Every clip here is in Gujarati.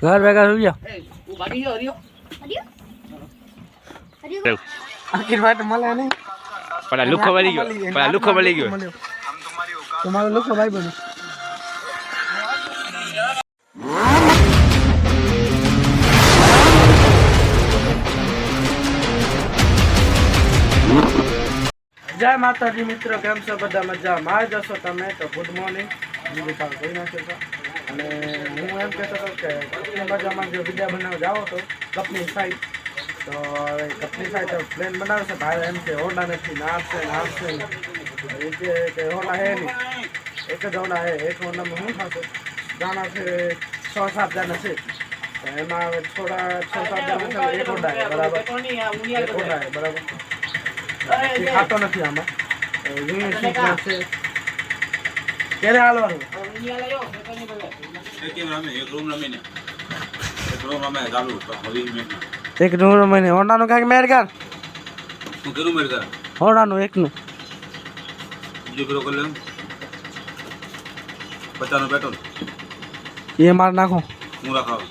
ઘર ભેગા થઈ ગયા એ, તું ભાગી ગયો હરિયો હરિયો હરિયો આખી વાત મળે નહીં પેલા લુખો મળી ગયો પેલા લુખો મળી ગયો તમારો લુખો ભાઈ બનો જય માતાજી મિત્રો કેમ છો? બધા મજા માં જશો તમે તો ગુડ મોર્નિંગ બીજું કામ કોઈ નાખ્યો અને હું એમ કહેતો હતો કે કપની બાજુમાં જો વિદ્યા બનાવવા જાઓ તો કપની સાઈડ. તો હવે કપની સાઈડ પ્લેન બનાવશે ભાઈ એમ કે હોન્ડા નથી નામ છે નામ છે. એ કે હોન્ડા હે નહીં. એક જ ઓરડા હે. એક ઓરડામાં શું થશે? જાણા છે છ સાત જણા છે. એમાં હવે થોડા છ સાત જણા છે એક ઓરડા હે બરાબર? એક ઓરડા હે બરાબર? ખાતો નથી આમાં. સીટ છે. ક્યારે હાલવાનું એક રમે એક રૂમ રમીને હોન્ડાનું કાંઈક મેળ કરા હોન્ડાનું એકનું પચાસનું પેટ્રોલ એ માર નાખો હું રખાવ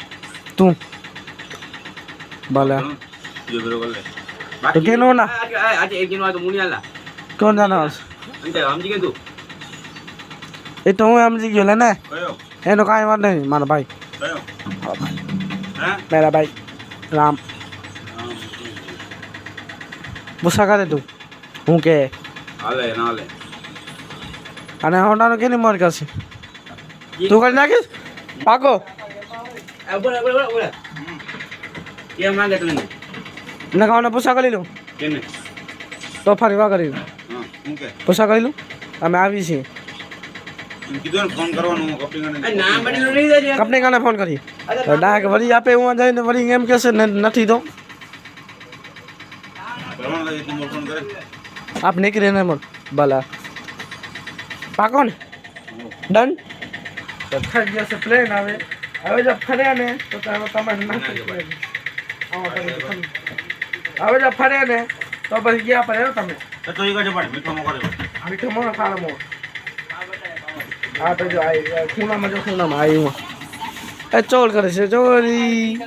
તું ભલે બીજો કરો કરી લે તો કેનું ના આજે એક દિન તો મુનિયાલા કોણ જાણો અંતે સમજી ગયું તું એ તો હું સમજી ગયો લે ને. એનો કાંઈ વાત નહીં મારા ભાઈ. મેરા ભાઈ. રામ. ગુસ્સા કરે તું. હું કે? અને હોન્ડાનો કેની મોર કરશે? તું કરી નાખીશ? પાકો. ને ખાવાને પૂછા કરી લઉં કેને? તો ફરી વા કરી લઉં હું કે? પૂછા કરી લઉં અમે આવી છીએ. એમ કીધું ને ફોન કરવાનો કંપની કાને ફોન કરી. ડાક વળી આપે હું જઈને વળી એમ કહેશે ને નથી તો. આપ નીકળી ને મળ ભલા પાકો ને. ડન. થઈ જશે પ્લેન આવે. હવે જો ફર્યા ને તો તમે તમારે નાખી હવે જો ફર્યા ને તો પછી ગયા પર તમે. તો મીઠો મીઠો મોણો ખાણો મોણો હા તો જો આ ખૂણામાં જો ખૂણામાં આવ્યું એ ચોલ કરે છે ચોરી.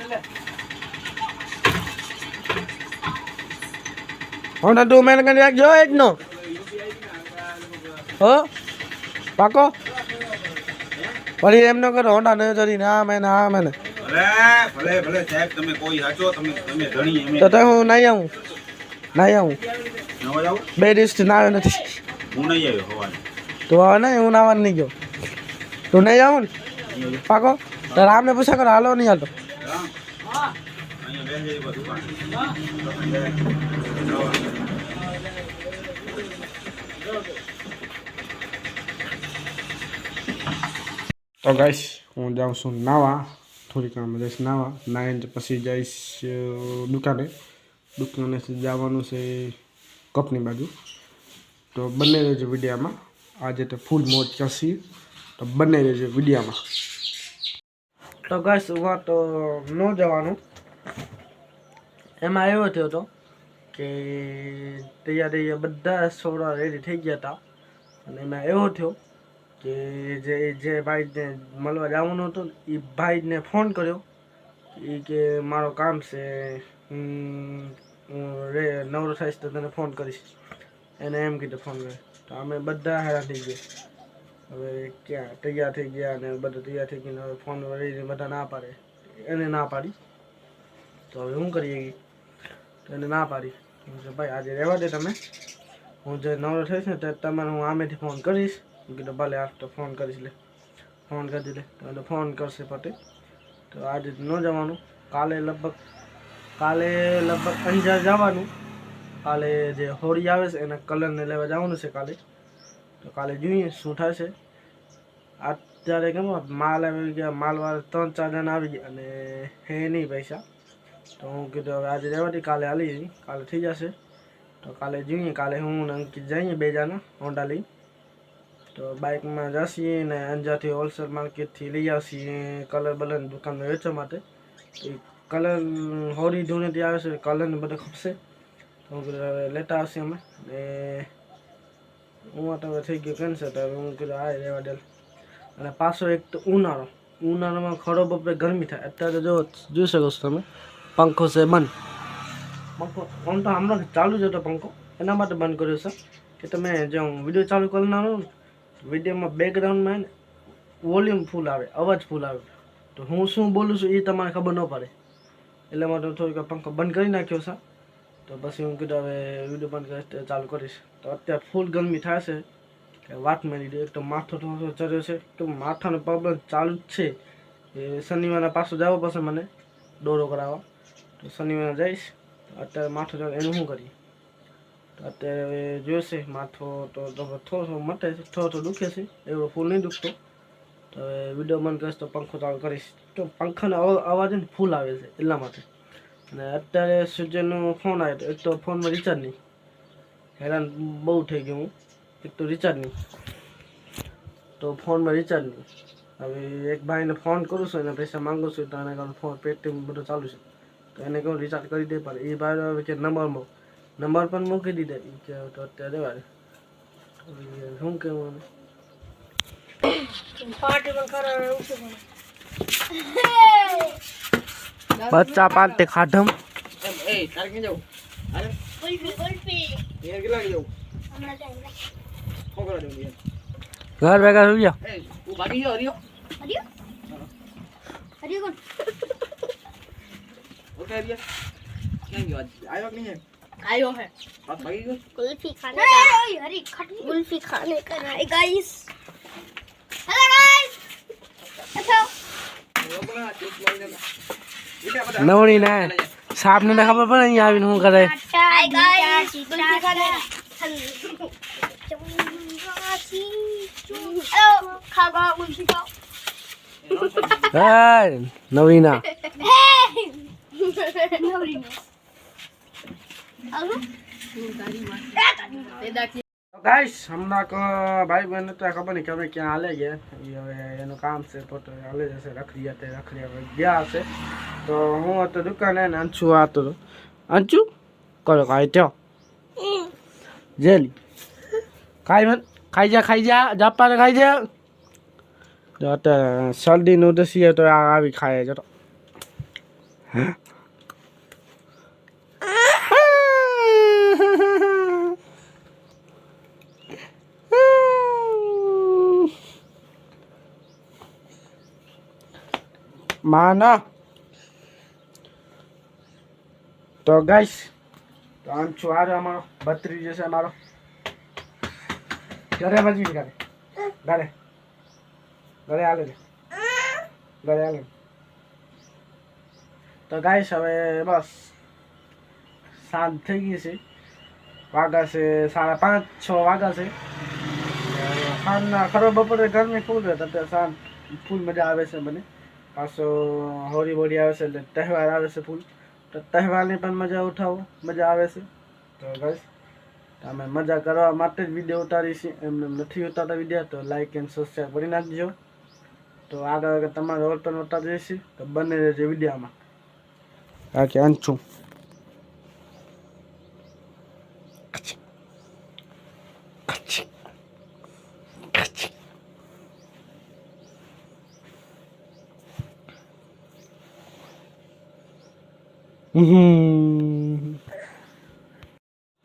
હોન્ડા ટુ મેન કરી રાખજો એક નો. હો? પાકો? વળી એમ ન કરો હોન્ડા નહીં જરી ના મેં ના મેં ભલે ભલે સાહેબ તમે કોઈ હાચો તમે તમે ધણી તો તો હું નહીં આવું. નહીં આવું. બે રિસ્ટ ના આવ્યો નથી. હું નહીં આવ્યો હોવાને. તો હવે હું નાવાનું નહીં ગયો. તું નહીં આવું ને? પાકો? તો રામને પૂછા કરો, હાલો નહીં હાલતો તો ગાઈશ હું જાઉં છું નાવા. થોડીક વારમાં જઈશ નાવા. નાહીને પછી જઈશ દુકાને. દુકાને જવાનું છે કપની બાજુ. તો બંને રહેજો વિડીયામાં. આજે તો ફૂલ મોજ ચસી, તો બંને રહેજો વિડીયામાં. તો ગસ ઉવા તો ન જવાનું. એમાં એવો થયો હતો કે તૈયાર બધા સોડા રેડી થઈ ગયા હતા. અને એમાં એવો થયો કે જે જે ભાઈને મળવા જવાનું હતું, એ ભાઈને ફોન કર્યો. એ કે, મારો કામ છે હું રે, નવરો થઈશ તો તને ફોન કરીશ. એને એમ કીધું ફોન કરે. તો અમે બધા હેરાન થઈ ગયા. હવે ક્યાં? તૈયાર થઈ ગયા અને બધા તૈયાર થઈ ગયા હવે ફોન વળીને બધા ના પાડે. એને ના પાડી. તો હવે શું કરીએ? તો એને ના પાડી. ભાઈ, આજે રહેવા દે તમે. હું જે નવરો થઈશ ને, તો તમારે હું આમેથી ફોન કરીશ. કીધું, ભલે આ તો ફોન કરીશ, લે. ફોન કરી દે. તો એટલે ફોન કરશે પતે. તો આજે ન જવાનું. કાલે લગભગ કાલે લગભગ અંજાર જવાનું. કાલે જે હોળી આવે છે, એના કલરને લેવા જવાનું છે કાલે. તો કાલે જોઈએ શું થશે. અત્યારે કેમ માલ આવી ગયા, માલવાળા ત્રણ ચાર જણા આવી ગયા અને હે નહીં પૈસા. તો હું કીધું હવે આજે રહેવાથી કાલે હાલી જઈ કાલે થઈ જશે. તો કાલે જોઈએ, કાલે હું અંકિત જઈએ બે જણા, હોન્ડા લઈ. તો બાઇકમાં જઈએ ને અંજારથી હોલસેલ માર્કેટથી લઈ આવશે કલર બલર દુકાનમાં વેચવા માટે. કલર હોળી ધૂણેથી આવે છે, કલરને બધું ખપશે. તો હું કીધું, હવે લેતા આવશે અમે. ને હું તો હવે થઈ ગયું કેન્સર તો હવે હું કીધું, આ રહેવા ડેલ અને પાછો એક તો ઉનાળો. ઉનાળામાં ખડો બપોરે ગરમી થાય. અત્યારે જો, જોઈ શકો છો તમે, પંખો છે બંધ. પંખો આમ તો હમણાં ચાલુ જ હતો પંખો. એના માટે બંધ કર્યો છે. કે તમે જો વીડિયો ચાલુ કરનારો વિડીયોમાં બેકગ્રાઉન્ડમાં વોલ્યુમ ફૂલ આવે, અવાજ ફૂલ આવે. તો હું શું બોલું છું એ તમારે ખબર ન પડે. એટલા માટે હું થોડીક પંખો બંધ કરી નાખ્યો છે. તો પછી હું કીધું, હવે વીડિયો પણ ચાલુ કરીશ. તો અત્યારે ફૂલ ગરમી થાય છે. કે વાત મળી દે એક તો માથો થોડો ચડ્યો છે, તો માથાનો પ્રોબ્લેમ ચાલુ જ છે. એ શનિવારના પાછો જવો પડશે મને દોરો કરાવવા. તો શનિવારે જઈશ, અત્યારે માથો ચડે એનું શું કરીએ તો અત્યારે હવે જોશે, માથો તો થોડો થોડો મટે છે, થોડો થોડો દુખે છે, એવો ફૂલ નહીં દુખતો. તો હવે વીડિયો બંધ કરીશ તો પંખો ચાલુ કરીશ. તો પંખાનો અવાજ ને ફૂલ આવે છે એટલા માટે. અને અત્યારે સૂર્યનો ફોન આવ્યો એક તો ફોનમાં રિચાર્જ નહીં હેરાન બહુ થઈ ગયું હું. એક તો રિચાર્જ નહીં તો ફોનમાં રિચાર્જ નહીં હવે એક ભાઈને ફોન કરું છું એને પૈસા માંગુ છું તો એને કહું ફોન પેટીએમ બધું ચાલુ છે. તો એને કહું રિચાર્જ કરી દે પણ. એ ભાઈ હવે કે નંબર નંબર પણ મૂકી દીધા. એ કે તો અત્યારે વારે. શું કહેવું પાર્ટી પણ બચ્ચા પાતે ખાધમ એમ એ તારે ક્યાં જવું હાલે કુલ્ફી કુલ્ફી યાર કેટલા વાગે જવું હમણાં જાય શું કરવા જવું યાર ઘર ભેગા સુઈ જા એ તું ભાગી ગયો હરિયો હરિયો હરિયો કોણ ઓકે હરિયા ક્યાં ગયો આજ આવ્યો કે નહીં आयो है આ ભાગી ગયો कुल्फी खाने का हरी खट्टी कुल्फी खाने का है गाइस हेलो गाइस अच्छा નવણી ના. સાપને ને ખબર પડે અહીંયા આવીને શું કરે. નવીના. ગાઈસ હમણાં ભાઈ બહેન તો ખબર નહીં કે ક્યાં હાલે ગયા હવે એનું કામ છે તો હાલે જશે રખડી તે રખડી હવે ગયા છે તો હું હતો દુકાને ને અંચુ આતો હતો અંચુ કરો કાંઈ ત્યો જેલી ખાઈ મન ખાઈ જા ખાઈ જા જાપાને ખાઈ જા તો અત્યારે શરદીનું ઉદસી તો આ આવી ખાય જતો માના તો ગાઈસ તો આમ છું આ રહ્યો અમારો બત્રી જશે અમારો ઘરે બાજુ ઘરે. ઘરે. ઘરે હાલે છે. ઘરે હાલે તો ગાઈસ હવે બસ. સાંજ થઈ ગઈ છે. વાગા છે સાડા પાંચ, છ વાગા છે સાંજના ખરો બપોરે ગરમી ફૂલ રહે અત્યારે સાંજ ફૂલ મજા આવે છે મને. પાછો હોળી બોળી આવે છે, એટલે તહેવાર આવે છે ફૂલ તો તહેવારની પણ મજા ઉઠાવો, મજા આવે છે. તો બસ અમે મજા કરવા માટે જ વીડિયો ઉતારી છે એમ નથી ઉતારતા વીડિયો તો લાઇક એન્ડ સબસ્ક્રાઈબ કરી નાખજો. તો આગળ આગળ તમારે ઓર પણ ઉતારી જઈશું તો બંને રહેજો વિડીયોમાં. હા, કે અંચું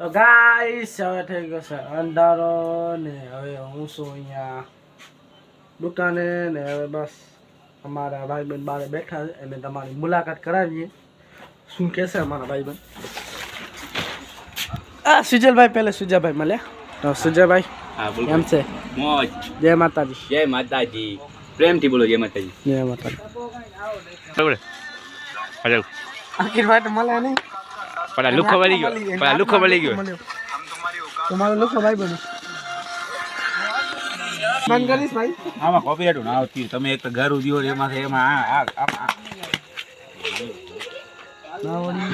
તો ગાઈસ હવે થઈ ગયો છે અંધારો ને હવે હું છું અહીંયા દુકાને ને હવે બસ અમારા ભાઈ બહેન બારે બેઠા છે. એને તમારી મુલાકાત કરાવીએ. શું કહેશે અમારા ભાઈ બહેન આ સુજલભાઈ પહેલે સુજાભાઈ મળ્યા. તો સુજાભાઈ કેમ છે? મોજ. જય માતાજી. જય માતાજી. પ્રેમથી બોલો જય માતાજી. જય માતાજી. બરાબર હજાર આખી વાત મળે નહીં. પેલા લુખો વળી ગયો. પેલા લુખો વળી ગયો. તમારો લુખો ભાઈ બનો બંધ કરીશ ભાઈ. આમાં કોપીરાઇટ ના આવતી તમે એક તો ઘર ઉદ્યો એમાં એમાં આ આ આ ના વળી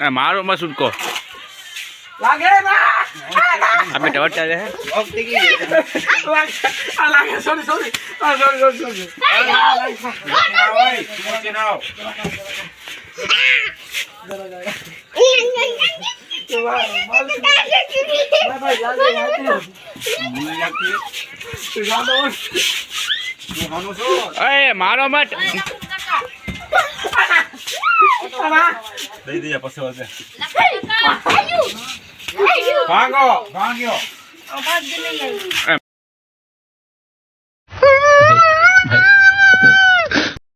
ના મારો મસૂદ કો લાગે ના અમે ટવટા of sorry sorry sorry sorry sorry sorry એ મારો મત. દઈ દઈએ પછી વધે ભાગો ભાગ્યો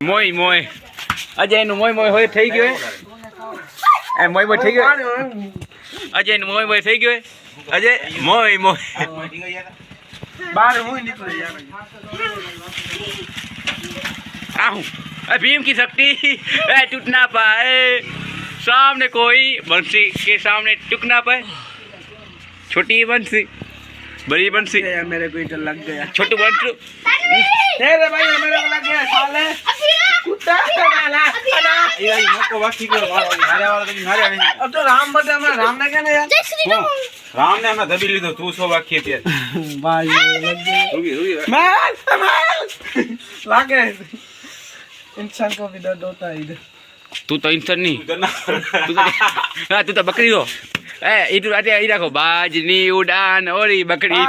મોય મોય અજય નું મોય મોય હોય થઈ ગયું હે? એ મોય મોય થઈ ગયું અજય નું મોય મોય થઈ ગયું હે? અજય મોય મોય બહાર હું નીકળી યાર आहूं अरे भीम की शक्ति ए टूट ना पाए सामने कोई बंसी के सामने टूट ना पाए छोटी बंसी बड़ी बंसी मेरे को इधर लग गया। छोटू बंसू तेरे भाई मेरे को लग गया साले। कुत्ता वाला मको बाकी को तो अब तो राम राम ने कहना यार हाँ, राम। ने दबी तू सो बाकी थे भाई मैं मैं। लागे। इंसान को भी दर्द होता है इधर। તું તો ઇન્સન નહીં. તું તો બકરી રો એ ઈટુ રાતે ઈ રાખો. બાજની ઉડાન ઓરી બકરી.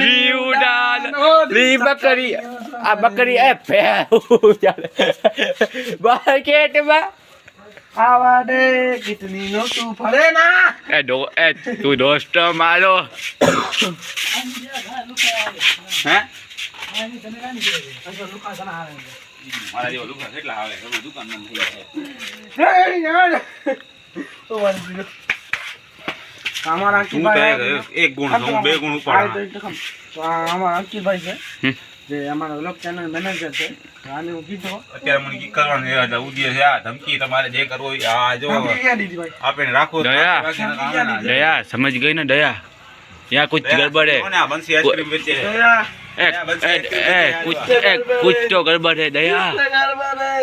ની ઉડાનની બકરી. આ બકરી એ ફે માર્કેટમાં આવાડે કિતની નો તું ફરે ના. એ ડો એ તું દોસ્ત મારો. હે? ધમકી તમારે જે કરવો આ જો આપણે રાખો. દયા. દયા સમજ ગઈ ને દયા? ત્યાં કોઈ ગડબડે બંસી कुछ तो गड़बड़ है दया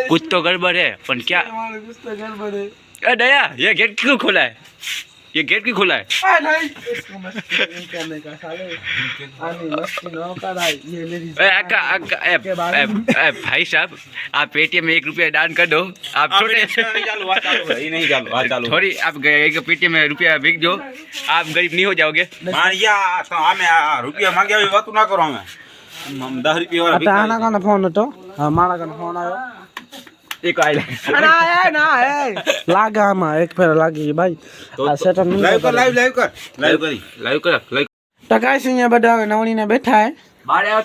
कुछ तो गड़बड़ है पर क्या ए दया ये गेट क्यों खोला है ये गेट की खुला है? भाई साहब आप पेटीएम में एक रुपया दान कर दो। आप छोटे थोड़ी आप पेटीएम में रुपया बिक दो आप गरीब नहीं हो जाओगे। रुपया मांगे ना करो हमें। 10 रुपया फ़ोन तो? हमारा फ़ोन आयो? એક આમાં એક ફેર લાગી ભાઈ. આ સેટર લાઈવ કર લાઈવ લાઈવ કર. લાઈવ કરી. સિંહ બધા નવણી ને બેઠા હે. બારે આ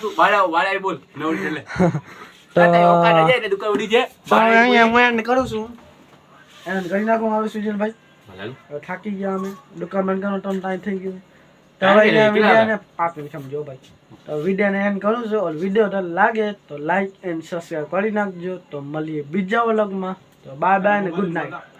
બોલ. નવણી અહીંયા હું એને કરું છું. એને કરી નાખું આવે સુજલભાઈ થાકી ગયા અમે. દુકાન બંધ કરવાનો ટાઈમ થઈ ગયો. તો સમજો ભાઈ. તો વિડીયોને એન્ડ કરું છું. ઓર વીડિયો તો લાગે તો લાઈક એન્ડ સબસ્ક્રાઈબ કરી નાખજો. તો મળીએ બીજા વ્લોગમાં તો બાય બાય ને ગુડ નાઇટ